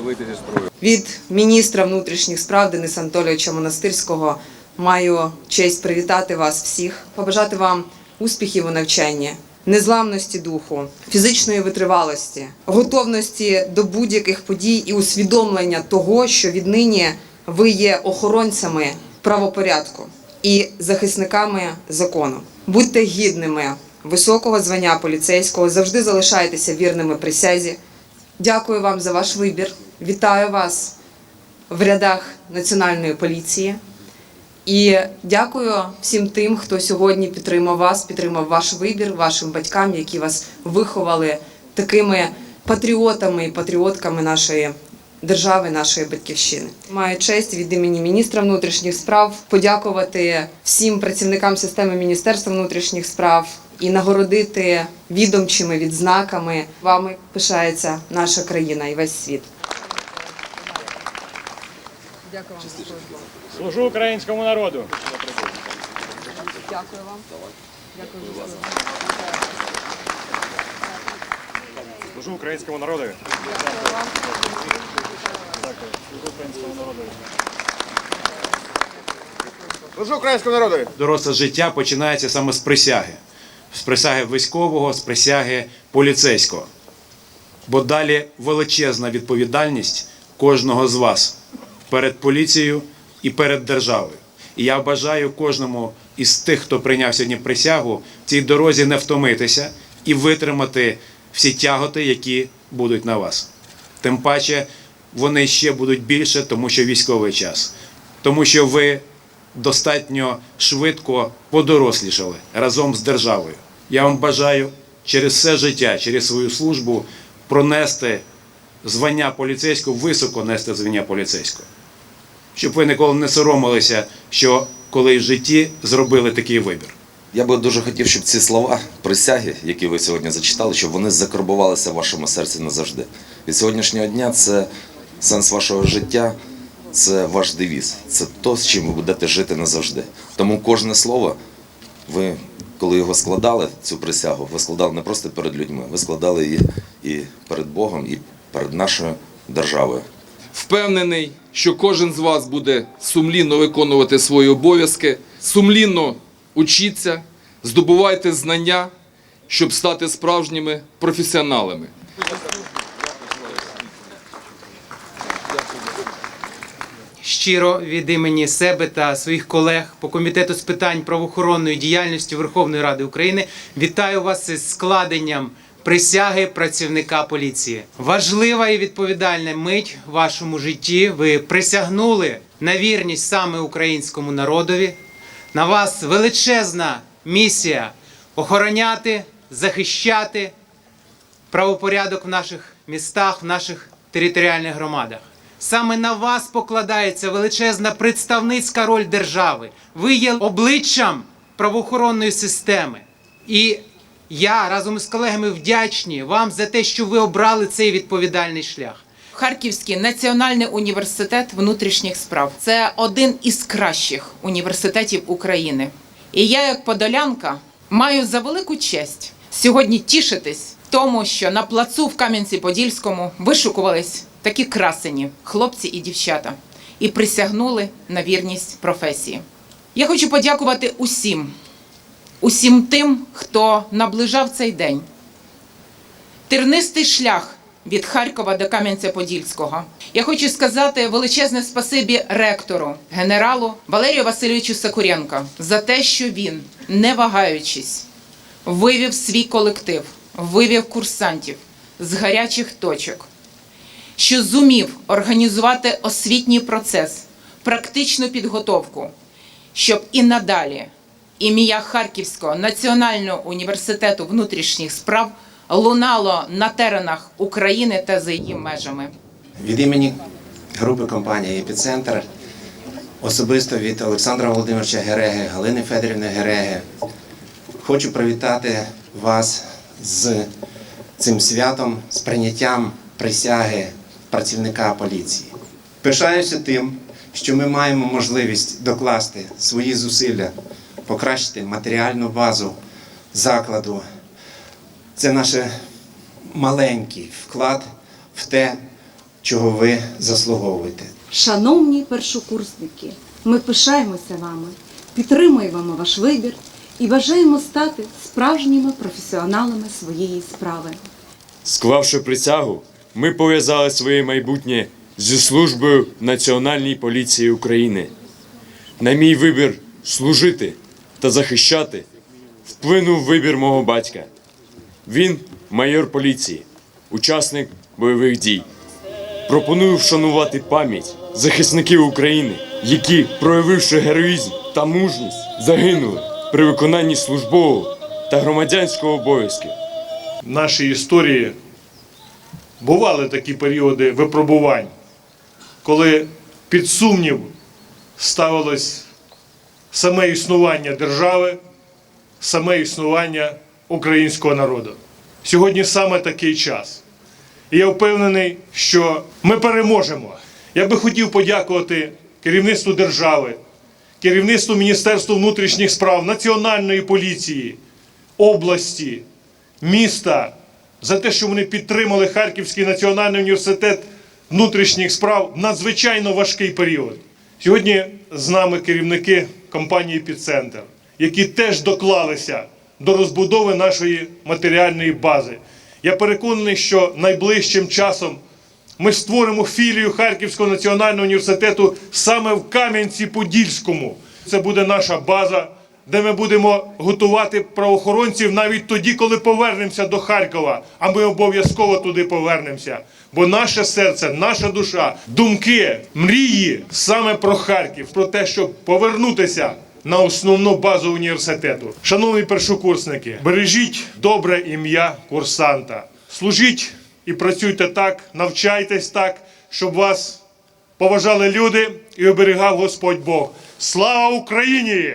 вийти зі строю. Від міністра внутрішніх справ Дениса Анатолійовича Монастирського маю честь привітати вас всіх, побажати вам успіхів у навчанні, незламності духу, фізичної витривалості, готовності до будь-яких подій і усвідомлення того, що віднині ви є охоронцями правопорядку і захисниками закону. Будьте гідними високого звання поліцейського, завжди залишайтеся вірними присязі. Дякую вам за ваш вибір. Вітаю вас в рядах Національної поліції. І дякую всім тим, хто сьогодні підтримав вас, підтримав ваш вибір, вашим батькам, які вас виховали такими патріотами і патріотками нашої держави, нашої батьківщини. Маю честь від імені міністра внутрішніх справ подякувати всім працівникам системи Міністерства внутрішніх справ і нагородити відомчими відзнаками. Вами пишається наша країна і весь світ. Дякую вам. Служу українському народу. Дякую вам. Дякую за службу. Служу українському народу. Дякую. Служу українському народу. Служу українському народу! доросле життя починається саме з присяги. З присяги військового, з присяги поліцейського. Бо далі величезна відповідальність кожного з вас перед поліцією і перед державою. І я бажаю кожному із тих, хто прийняв сьогодні присягу, в цій дорозі не втомитися і витримати всі тяготи, які будуть на вас. Тим паче вони ще будуть більше, тому що військовий час, тому що ви достатньо швидко подорослішали разом з державою. Я вам бажаю через все життя, через свою службу пронести звання поліцейського, високо нести звання поліцейського. Щоб ви ніколи не соромилися, що коли в житті зробили такий вибір. Я би дуже хотів, щоб ці слова присяги, які ви сьогодні зачитали, щоб вони закарбувалися в вашому серці назавжди. Від сьогоднішнього дня це сенс вашого життя, це ваш девіз, це то, з чим ви будете жити назавжди. Тому кожне слово, ви, коли його складали, цю присягу, ви складали не просто перед людьми, ви складали її і перед Богом, і перед нашою державою. Впевнений, що кожен з вас буде сумлінно виконувати свої обов'язки, сумлінно учіться, здобувайте знання, щоб стати справжніми професіоналами. щиро від імені себе та своїх колег по комітету з питань правоохоронної діяльності Верховної Ради України вітаю вас із складенням присяги працівника поліції. Важлива і відповідальна мить в вашому житті. Ви присягнули на вірність саме українському народові. На вас величезна місія охороняти, захищати правопорядок в наших містах, в наших територіальних громадах. Саме на вас покладається величезна представницька роль держави. Ви є обличчям правоохоронної системи. І я разом із колегами вдячні вам за те, що ви обрали цей відповідальний шлях. Харківський національний університет внутрішніх справ це один із кращих університетів України. І я, як подолянка, маю за велику честь сьогодні тішитись тому, що на плацу в Кам'янці-Подільському вишукувались такі красені хлопці і дівчата і присягнули на вірність професії. Я хочу подякувати усім, усім тим, хто наближав цей день тернистий шлях від Харкова до Кам'янця-Подільського. Я хочу сказати величезне спасибі ректору, генералу Валерію Васильовичу Сакуренко за те, що він, не вагаючись, вивів свій колектив, вивів курсантів з гарячих точок, що зумів організувати освітній процес, практичну підготовку, щоб і надалі ім'я Харківського національного університету внутрішніх справ лунало на теренах України та за її межами. Від імені групи компанії Епіцентр, особисто від Олександра Володимировича Гереги, Галини Федорівни Гереги, хочу привітати вас з цим святом, з прийняттям присяги працівника поліції. Пишаюся тим, що ми маємо можливість докласти свої зусилля, покращити матеріальну базу закладу. Це наш маленький вклад в те, чого ви заслуговуєте. Шановні першокурсники, ми пишаємося вами, підтримуємо ваш вибір і бажаємо стати справжніми професіоналами своєї справи. Склавши присягу, ми пов'язали своє майбутнє зі службою в Національній поліції України. На мій вибір служити та захищати вплинув вибір мого батька. Він майор поліції, учасник бойових дій. Пропоную вшанувати пам'ять захисників України, які, проявивши героїзм та мужність, загинули при виконанні службового та громадянського обов'язків. В нашій історії бували такі періоди випробувань, коли під сумнів ставилось саме існування держави, саме існування українського народу. Сьогодні саме такий час. І я впевнений, що ми переможемо. Я би хотів подякувати керівництву держави, керівництву Міністерства внутрішніх справ, Національної поліції, області, міста за те, що вони підтримали Харківський національний університет внутрішніх справ в надзвичайно важкий період. Сьогодні з нами керівники компанії «Епіцентр», які теж доклалися до розбудови нашої матеріальної бази. Я переконаний, що найближчим часом ми створимо філію Харківського національного університету саме в Кам'янці-Подільському. Це буде наша база, де ми будемо готувати правоохоронців навіть тоді, коли повернемося до Харкова. А ми обов'язково туди повернемося. Бо наше серце, наша душа, думки, мрії саме про Харків, про те, щоб повернутися на основну базу університету. Шановні першокурсники, бережіть добре ім'я курсанта. Служіть і працюйте так, навчайтесь так, щоб вас поважали люди і оберігав Господь Бог. Слава Україні!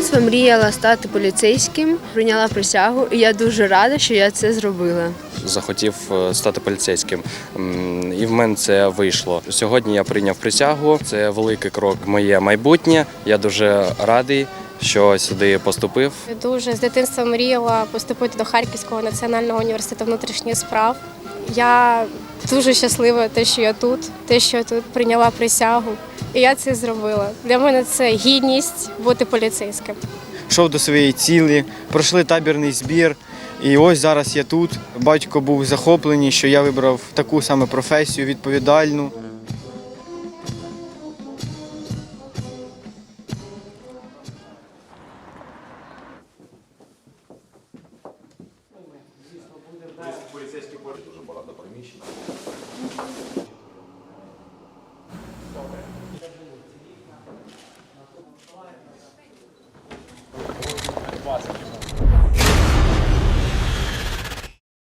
дитинства мріяла стати поліцейським, прийняла присягу, і я дуже рада, що я це зробила. Захотів е, стати поліцейським, і в мене це вийшло. Сьогодні я прийняв присягу. Це великий крок в моє майбутнє. Я дуже радий, що сюди поступив. Дуже з дитинства мріяла поступити до Харківського національного університету внутрішніх справ. Я дуже щаслива, те, що я тут, те, що я тут прийняла присягу. І я це зробила. Для мене це гідність бути поліцейським. Йшов до своєї цілі, пройшли табірний збір. І ось зараз я тут. Батько був захоплений, що я вибрав таку саме професію відповідальну.